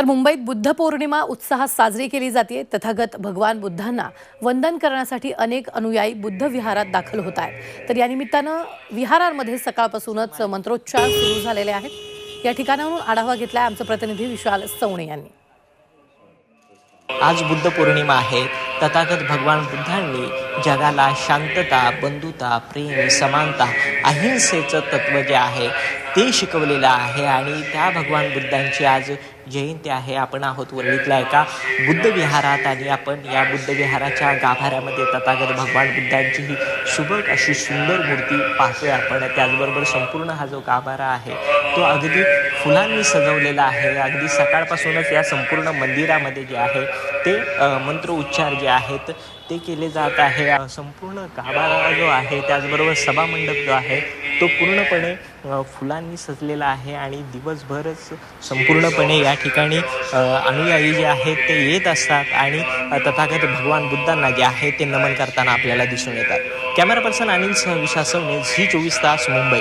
तर मुंबईत बुद्ध पौर्णिमा उत्साहात साजरी केली जाते. तथागत भगवान बुद्धांना वंदन करण्यासाठी अनेक अनुयायी बुद्ध विहारात दाखल होत आहेत. तर या निमित्तानं विहारांमध्ये सकाळपासूनच मंत्रोच्चार सुरू झालेले आहेत. या ठिकाणाहून आढावा घेतलाय आमचे प्रतिनिधी विशाल सवणे यांनी. आज बुद्ध पौर्णिमा आहे. तथागत भगवान बुद्धांनी जगाला शांतता बंधुता प्रेम समानता अहिंसेचं तत्व जे आहे ते शिकवलेलं आहे आणि त्या भगवान बुद्धांची आज जयंती आहे. आपण आहोत वर्णीतल्या एका बुद्ध विहारात आणि आपण या बुद्ध विहाराच्या गाभाऱ्यामध्ये तथागत भगवान बुद्धांची ही सुबक अशी सुंदर मूर्ती पाहतोय आपण. त्याचबरोबर संपूर्ण हा जो गाभारा आहे तो अगदी फुलांनी सजवलेला आहे. अगदी सकाळपासूनच या संपूर्ण मंदिरामध्ये जे आहे ते मंत्रोच्चार मंत्र उच्चार जे आहेत ते केले जात आहे. संपूर्ण गाभारा जो आहे त्याचबरोबर सभामंडप जो आहे तो पूर्णपणे फुलांनी सजलेला आहे आणि दिवसभरच संपूर्णपणे या ठिकाणी अनुयायी जे आहेत ते येत असतात आणि तथागत भगवान बुद्धांना जे आहे ते नमन करताना आपल्याला दिसून येतात. कॅमेरा पर्सन अनिल सह विशासवणे झी चोवीस तास मुंबई.